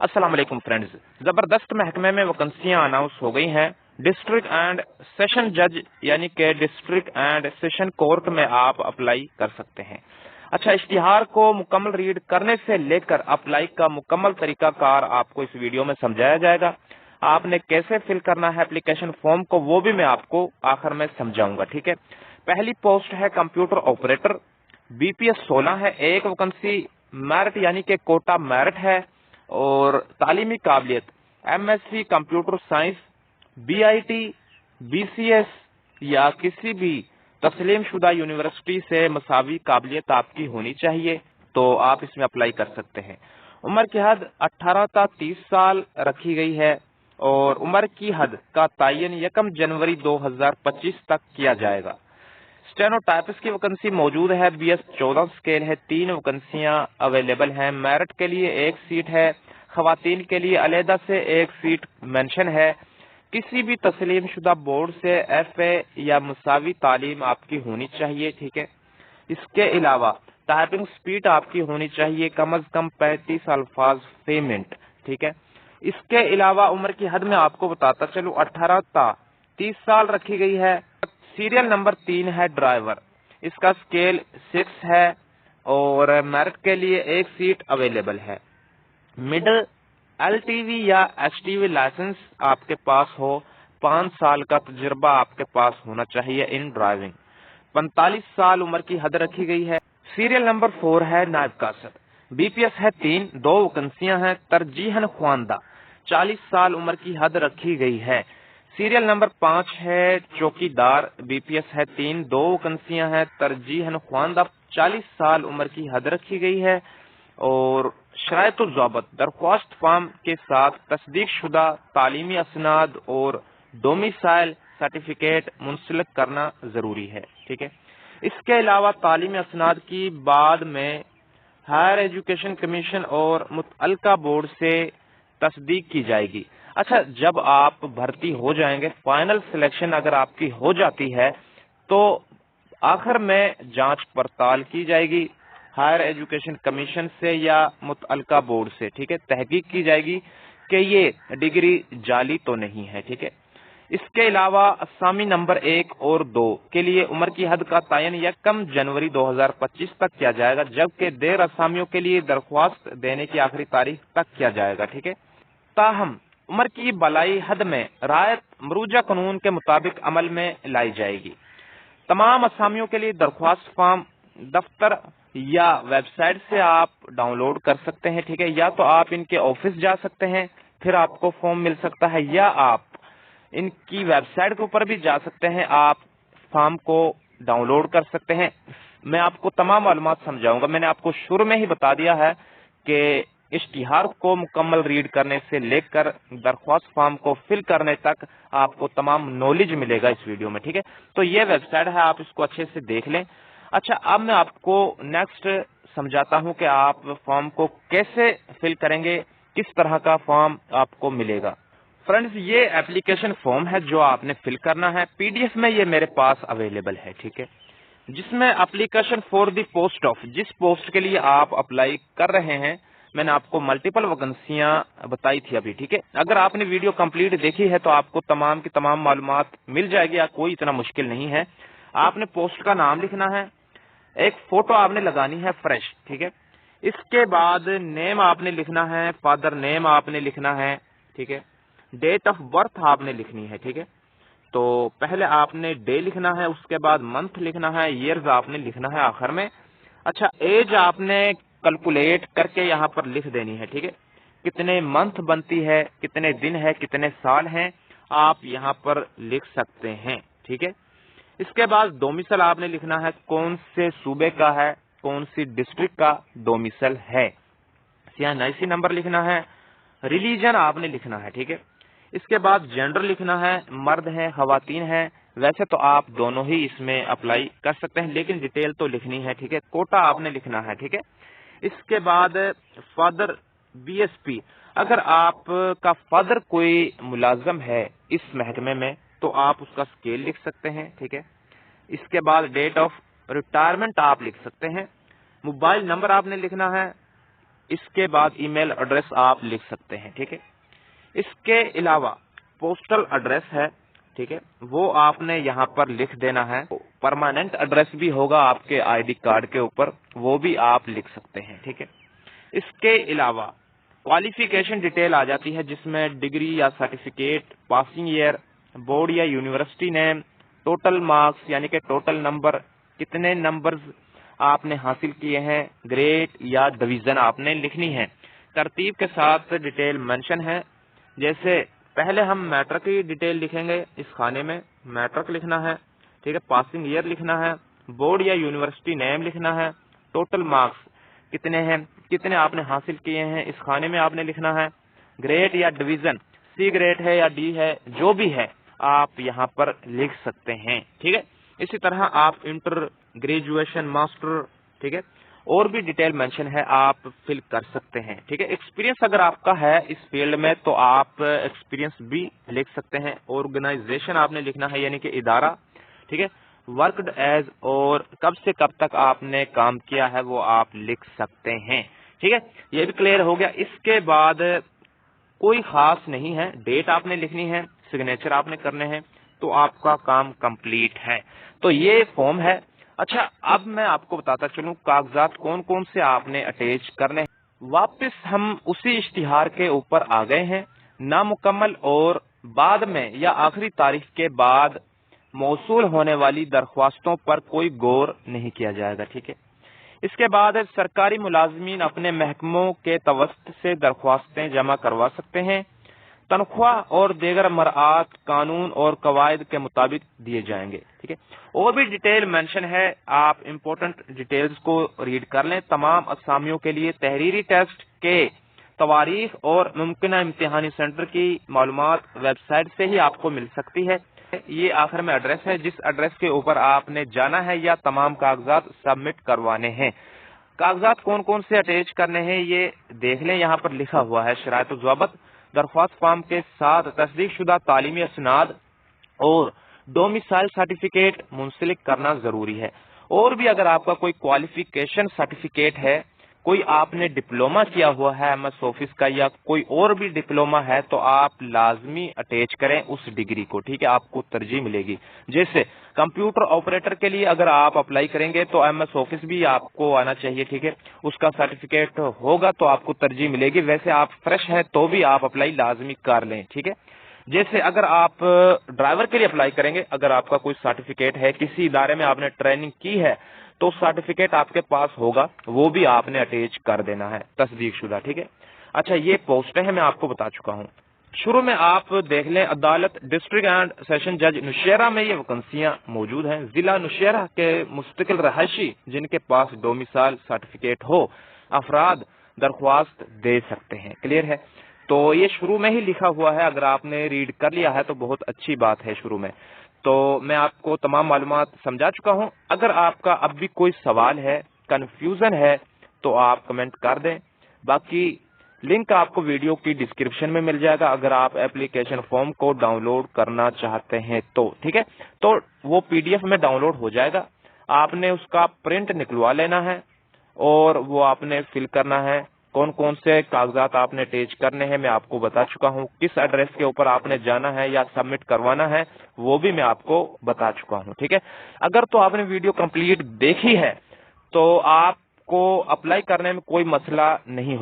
السلام علیکم فرینڈز۔ زبردست محکمے میں وکنسیاں اناؤنس ہو گئی ہیں۔ ڈسٹرکٹ اینڈ سیشن جج یعنی کہ ڈسٹرکٹ اینڈ سیشن کورٹ میں آپ اپلائی کر سکتے ہیں۔ اچھا اشتہار کو مکمل ریڈ کرنے سے لے کر اپلائی کا مکمل طریقہ کار آپ کو اس ویڈیو میں سمجھایا جائے گا۔ آپ نے کیسے فل کرنا ہے اپلیکیشن فارم کو وہ بھی میں آپ کو آخر میں سمجھاؤں گا، ٹھیک ہے؟ پہلی پوسٹ ہے computer operator. B P S سولہ ہے، ایک وکنسی میرٹ یعنی کہ کوٹا میرٹ ہے۔ اور تعلیمی قابلیت M S C computer science B I T B C S یا کسی بھی تسلیم شدہ یونیورسٹی سے مساوی قابلیت آپ کی ہونی چاہیے، تو آپ اس میں اپلائی کر سکتے ہیں۔ عمر کی حد اٹھارہ تا تیس سال رکھی گئی ہے اور عمر کی حد کا تعین یکم جنوری دو ہزار پچیس تک کیا جائے گا۔ اسٹینو ٹائپس کی ویکنسی موجود ہے بی ایس چودہ اسکیل ہے، تین ویکنسیاں اویلیبل ہیں۔ میرٹ کے لیے ایک سیٹ ہے۔ خواتین کے لیے علیحدہ سے ایک سیٹ مینشن ہے۔ کسی بھی تسلیم شدہ بورڈ سے ایف اے یا مساوی تعلیم آپ کی ہونی چاہیے، ٹھیک ہے؟ اس کے علاوہ ٹائپنگ سپیڈ آپ کی ہونی چاہیے، کم از کم پینتیس الفاظ فی منٹ ٹھیک ہے؟ اس کے علاوہ عمر کی حد میں آپ کو بتاتا چلو اٹھارہ تا، تیس سال رکھی گئی ہے۔ سیریل نمبر تین ہے ڈرائیور۔ اس کا اسکیل سکس ہے اور میرٹ کے لیے ایک سیٹ اویلیبل ہے۔ مڈل ایل ٹی وی یا ایچ ٹی وی لائسنس آپ کے پاس ہو، پانچ سال کا تجربہ آپ کے پاس ہونا چاہیے ان ڈرائیونگ پینتالیس سال عمر کی حد رکھی گئی ہے۔ سیریل نمبر فور ہے نائب کاسر بی پی ایس ہے تین، دو وکنسیاں ہیں ترجیحن خواندہ۔ چالیس سال عمر کی حد رکھی گئی ہے۔ سیریل نمبر پانچ ہے چوکی دار بی پی ایس ہے تین، دو کنسیاں ہیں ترجیح خواندہ۔ چالیس سال عمر کی حد رکھی گئی ہے اور شرائط الضابط، درخواست فارم کے ساتھ تصدیق شدہ تعلیمی اسناد اور ڈومیسائل سرٹیفکیٹ منسلک کرنا ضروری ہے، ٹھیک ہے؟ اس کے علاوہ تعلیمی اسناد کی بعد میں ہائر ایجوکیشن کمیشن اور متعلقہ بورڈ سے تصدیق کی جائے گی۔ اچھا جب آپ بھرتی ہو جائیں گے، فائنل سلیکشن اگر آپ کی ہو جاتی ہے، تو آخر میں جانچ پڑتال کی جائے گی۔ ہائر ایجوکیشن کمیشن سے یا متعلقہ بورڈ سے، ٹھیک ہے؟ تحقیق کی جائے گی کہ یہ ڈگری جعلی تو نہیں ہے، ٹھیک ہے؟ اس کے علاوہ اسامی نمبر ایک اور دو کے لیے عمر کی حد کا تعین یا کم جنوری دو ہزار پچیس تک کیا جائے گا، جبکہ دیر اسامیوں کے لیے درخواست دینے کی آخری تاریخ تک کیا جائے گا، ٹھیک ہے؟ تاہم، عمر کی بلائی حد میں رائت مروجہ قانون کے مطابق عمل میں لائی جائے گی۔ تمام اسامیوں کے لیے درخواست فارم دفتر یا ویب سائٹ سے آپ ڈاؤن لوڈ کر سکتے ہیں، ٹھیک ہے؟ یا تو آپ ان کے آفس جا سکتے ہیں، پھر آپ کو فارم مل سکتا ہے، یا آپ ان کی ویب سائٹ کے اوپر بھی جا سکتے ہیں، آپ فارم کو ڈاؤن لوڈ کر سکتے ہیں۔ میں آپ کو تمام معلومات سمجھاؤں گا۔ میں نے آپ کو شروع میں ہی بتا دیا ہے کہ اشتہار کو مکمل ریڈ کرنے سے لے کر درخواست فارم کو فل کرنے تک آپ کو تمام نالج ملے گا اس ویڈیو میں، ٹھیک ہے؟ تو یہ ویب سائٹ ہے، آپ اس کو اچھے سے دیکھ لیں۔ اچھا اب میں آپ کو نیکسٹ سمجھاتا ہوں کہ آپ فارم کو کیسے فل کریں گے، کس طرح کا فارم آپ کو ملے گا۔ فرینڈز یہ اپلیکیشن فارم ہے جو آپ نے فل کرنا ہے۔ پی ڈی ایف میں یہ میرے پاس اویلیبل ہے، ٹھیک ہے۔ جس میں application for the post of جس پوسٹ کے لیے آپ اپلائی کر رہے ہیں، میں نے آپ کو ملٹیپل ویکنسیاں بتائی تھی ابھی، ٹھیک ہے۔ اگر آپ نے ویڈیو کمپلیٹ دیکھی ہے تو آپ کو تمام کی تمام معلومات مل جائے گی کوئی اتنا مشکل نہیں ہے۔ آپ نے پوسٹ کا نام لکھنا ہے۔ ایک فوٹو آپ نے لگانی ہے فریش، ٹھیک ہے؟ اس کے بعد نیم آپ نے لکھنا ہے، فادر نیم آپ نے لکھنا ہے، ٹھیک ہے؟ ڈیٹ آف برتھ آپ نے لکھنی ہے، ٹھیک ہے؟ تو پہلے آپ نے ڈے لکھنا ہے، اس کے بعد منتھ لکھنا ہے ایئرز آپ نے لکھنا ہے آخر میں۔ اچھا ایج آپ نے کیلکولیٹ کر کے یہاں پر لکھ دینی ہے، ٹھیک ہے؟ کتنے منتھ بنتی ہے، کتنے دن ہے، کتنے سال ہیں، آپ یہاں پر لکھ سکتے ہیں، ٹھیک ہے؟ اس کے بعد ڈومیسل آپ نے لکھنا ہے کون سے صوبے کا ہے، کون سی ڈسٹرکٹ کا ڈومیسل ہے۔ سیاح نائسی نمبر لکھنا ہے ریلیجن آپ نے لکھنا ہے، ٹھیک ہے۔ اس کے بعد جینڈر لکھنا ہے، مرد ہے خواتین ہے ویسے تو آپ دونوں ہی اس میں اپلائی کر سکتے ہیں، لیکن ڈیٹیل تو لکھنی ہے، ٹھیک ہے۔ کوٹا آپ نے لکھنا ہے، ٹھیک ہے۔ اس کے بعد فادر بی ایس پی اگر آپ کا فادر کوئی ملازم ہے اس محکمے میں تو آپ اس کا اسکیل لکھ سکتے ہیں، ٹھیک ہے؟ اس کے بعد ڈیٹ آف ریٹائرمنٹ آپ لکھ سکتے ہیں۔ موبائل نمبر آپ نے لکھنا ہے۔ اس کے بعد ای میل ایڈریس آپ لکھ سکتے ہیں، ٹھیک ہے؟ اس کے علاوہ پوسٹل ایڈریس ہے، ٹھیک ہے؟ وہ آپ نے یہاں پر لکھ دینا ہے۔ پرماننٹ ایڈریس بھی ہوگا آپ کے آئی ڈی کارڈ کے اوپر، وہ بھی آپ لکھ سکتے ہیں، ٹھیک ہے؟ اس کے علاوہ کوالیفیکیشن ڈیٹیل آ جاتی ہے، جس میں ڈگری یا سرٹیفکیٹ پاسنگ ایئر بورڈ یا یونیورسٹی نیم ٹوٹل مارکس یعنی کہ ٹوٹل نمبر کتنے نمبرز آپ نے حاصل کیے ہیں گریڈ یا ڈویژن آپ نے لکھنی ہے ترتیب کے ساتھ ڈیٹیل مینشن ہے. جیسے پہلے ہم میٹرک کی ڈیٹیل لکھیں گے اس خانے میں. میٹرک لکھنا ہے. ٹھیک ہے؟ پاسنگ ایئر لکھنا ہے. بورڈ یا یونیورسٹی نیم لکھنا ہے. ٹوٹل مارکس کتنے ہیں؟ کتنے آپ نے حاصل کیے ہیں؟ اس خانے میں آپ نے لکھنا ہے. گریڈ یا ڈویژن سی گریڈ ہے یا ڈی ہے. جو بھی ہے. آپ یہاں پر لکھ سکتے ہیں، ٹھیک ہے؟ اسی طرح آپ انٹر گریجویشن ماسٹر، ٹھیک ہے؟ اور بھی ڈیٹیل مینشن ہے، آپ فل کر سکتے ہیں، ٹھیک ہے؟ ایکسپیرینس اگر آپ کا ہے اس فیلڈ میں تو آپ ایکسپیرینس بھی لکھ سکتے ہیں، آرگنائزیشن آپ نے لکھنا ہے یعنی کہ ادارہ، ٹھیک ہے؟ ورکڈ ایز اور کب سے کب تک آپ نے کام کیا ہے وہ آپ لکھ سکتے ہیں، ٹھیک ہے؟ یہ بھی کلیئر ہو گیا۔ اس کے بعد کوئی خاص نہیں ہے، ڈیٹ آپ نے لکھنی ہے۔ سگنیچر آپ نے کرنے ہیں تو آپ کا کام کمپلیٹ ہے۔ تو یہ فارم ہے۔ اچھا اب میں آپ کو بتاتا چلوں کاغذات کون کون سے آپ نے اٹیچ کرنے واپس ہم اسی اشتہار کے اوپر آ گئے ہیں۔ نامکمل اور بعد میں یا آخری تاریخ کے بعد موصول ہونے والی درخواستوں پر کوئی غور نہیں کیا جائے گا، ٹھیک ہے؟ اس کے بعد سرکاری ملازمین اپنے محکموں کے توسط سے درخواستیں جمع کروا سکتے ہیں۔ تنخواہ اور دیگر مراعات قانون اور قواعد کے مطابق دیے جائیں گے، ٹھیک ہے؟ اور بھی ڈیٹیل مینشن ہے، آپ امپورٹنٹ ڈیٹیلز کو ریڈ کر لیں۔ تمام اسامیوں کے لیے تحریری ٹیسٹ کے تواریخ اور ممکنہ امتحانی سینٹر کی معلومات ویب سائٹ سے ہی آپ کو مل سکتی ہے۔ یہ آخر میں ایڈریس ہے، جس ایڈریس کے اوپر آپ نے جانا ہے یا تمام کاغذات سبمٹ کروانے ہیں۔ کاغذات کون کون سے اٹیچ کرنے ہیں، یہ دیکھ لیں۔ یہاں پر لکھا ہوا ہے، شرائط و ضوابط۔ درخواست فارم کے ساتھ تصدیق شدہ تعلیمی اسناد اور ڈومیسائل سرٹیفکیٹ منسلک کرنا ضروری ہے۔ اور بھی اگر آپ کا کوئی کوالیفیکیشن سرٹیفکیٹ ہے کوئی آپ نے ڈپلوما کیا ہوا ہے ایم ایس آفس کا یا کوئی اور بھی ڈپلوما ہے تو آپ لازمی اٹیچ کریں اس ڈگری کو، ٹھیک ہے؟ آپ کو ترجیح ملے گی۔ جیسے کمپیوٹر آپریٹر کے لیے اگر آپ اپلائی کریں گے تو ایم ایس آفس بھی آپ کو آنا چاہیے، ٹھیک ہے؟ اس کا سرٹیفکیٹ ہوگا تو آپ کو ترجیح ملے گی۔ ویسے آپ فریش ہیں تو بھی آپ اپلائی لازمی کر لیں، ٹھیک ہے؟ جیسے اگر آپ ڈرائیور کے لیے اپلائی کریں گے، اگر آپ کا کوئی سرٹیفکیٹ ہے، کسی ادارے میں آپ نے ٹریننگ کی ہے، تو سرٹیفکیٹ آپ کے پاس ہوگا، وہ بھی آپ نے اٹیچ کر دینا ہے، تصدیق شدہ، ٹھیک ہے؟ اچھا یہ پوسٹیں ہیں، میں آپ کو بتا چکا ہوں۔ شروع میں آپ دیکھ لیں، عدالت ڈسٹرکٹ اینڈ سیشن جج نشیرہ میں یہ ویکنسیاں موجود ہیں۔ ضلع نشیرہ کے مستقل رہائشی، جن کے پاس ڈومیسائل سرٹیفکیٹ ہو، افراد درخواست دے سکتے ہیں۔ کلیئر ہے؟ تو یہ شروع میں ہی لکھا ہوا ہے، اگر آپ نے ریڈ کر لیا ہے تو بہت اچھی بات ہے شروع میں۔ تو میں آپ کو تمام معلومات سمجھا چکا ہوں۔ اگر آپ کا اب بھی کوئی سوال ہے کنفیوژن ہے، تو آپ کمنٹ کر دیں۔ باقی لنک آپ کو ویڈیو کی ڈسکرپشن میں مل جائے گا۔ اگر آپ اپلیکیشن فارم کو ڈاؤن لوڈ کرنا چاہتے ہیں تو، ٹھیک ہے؟ تو وہ پی ڈی ایف میں ڈاؤن لوڈ ہو جائے گا۔ آپ نے اس کا پرنٹ نکلوا لینا ہے اور وہ آپ نے فل کرنا ہے۔ کون کون سے کاغذات آپ نے اٹیچ کرنے ہیں میں آپ کو بتا چکا ہوں، کس ایڈریس کے اوپر آپ نے جانا ہے یا سبمٹ کروانا ہے، وہ بھی میں آپ کو بتا چکا ہوں، ٹھیک ہے؟ اگر تو آپ نے ویڈیو کمپلیٹ دیکھی ہے، تو آپ کو اپلائی کرنے میں کوئی مسئلہ نہیں